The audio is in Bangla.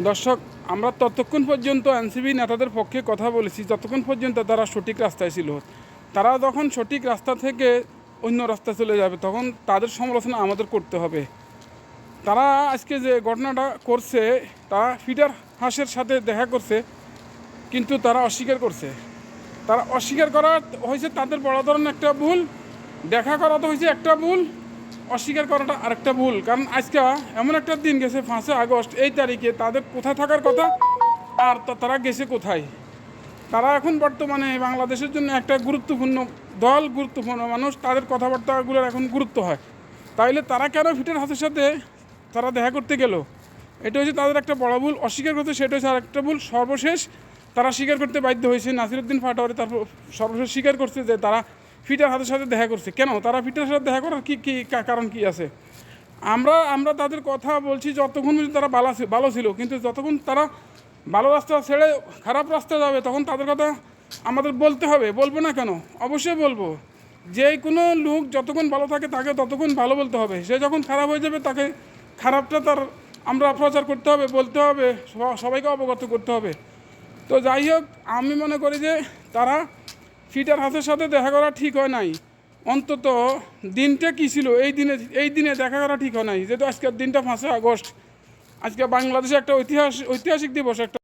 দর্শক, আমরা ততক্ষণ পর্যন্ত এনসিবি নেতাদের পক্ষে কথা বলেছি, যতক্ষণ পর্যন্ত তারা সঠিক রাস্তায় ছিল। তারা যখন সঠিক রাস্তা থেকে অন্য রাস্তা চলে যাবে, তখন তাদের সমালোচনা আমাদের করতে হবে। তারা আজকে যে ঘটনাটা করছে, তা ফিটার হাঁসের সাথে দেখা করছে, কিন্তু তারা অস্বীকার করছে। তারা অস্বীকার করা হয়েছে তাদের বড় ধরনের একটা ভুল, দেখা করা তো হয়েছে একটা ভুল অস্বীকার করাটা আরেকটা ভুল। কারণ আজকে এমন একটা দিন গেছে, পাঁচই আগস্ট, এই তারিখে তাদের কোথায় থাকার কথা আর তারা গেছে কোথায়? তারা এখন বর্তমানে বাংলাদেশের জন্য একটা গুরুত্বপূর্ণ দল, গুরুত্বপূর্ণ মানুষ, তাদের কথাবার্তাগুলোর এখন গুরুত্ব হয়। তাইলে তারা কেন ফিটের হাতের সাথে তারা দেখা করতে গেল? এটা হচ্ছে তাদের একটা বড় ভুল। অস্বীকার করতে সেটা হচ্ছে আরেকটা ভুল। সর্বশেষ তারা স্বীকার করতে বাধ্য হয়েছে নাসিরুদ্দিন ফাটোয়ারি তারপর সর্বশেষ স্বীকার করছে যে তারা ফিটার হাতের সাথে দেখা করছে। কেন? তারা ফিটার সাথে দেখা করার কী কী কারণ কী আছে? আমরা আমরা তাদের কথা বলছি যতক্ষণ তারা ভালো ভালো ছিল, কিন্তু যতক্ষণ তারা ভালো রাস্তা ছেড়ে খারাপ রাস্তা যাবে, তখন তাদের কথা আমাদের বলতে হবে। বলব না কেন? অবশ্যই বলব। যে কোনো লোক যতক্ষণ ভালো থাকে, তাকে ততক্ষণ ভালো বলতে হবে। সে যখন খারাপ হয়ে যাবে, তাকে খারাপটা তার, আমরা প্রচার করতে হবে, বলতে হবে সবাইকে অবগত করতে হবে। তো যাই হোক, আমি মনে করি যে তারা ফিটার হাতের সাথে দেখা করা ঠিক হয় নাই। অন্তত দিনটা কী ছিল? এই দিনে এই দিনে দেখা করা ঠিক হয় নাই। যেহেতু আজকের দিনটা পাঁচই আগস্ট। আজকে বাংলাদেশে একটা ঐতিহাসিক ঐতিহাসিক দিবস, একটা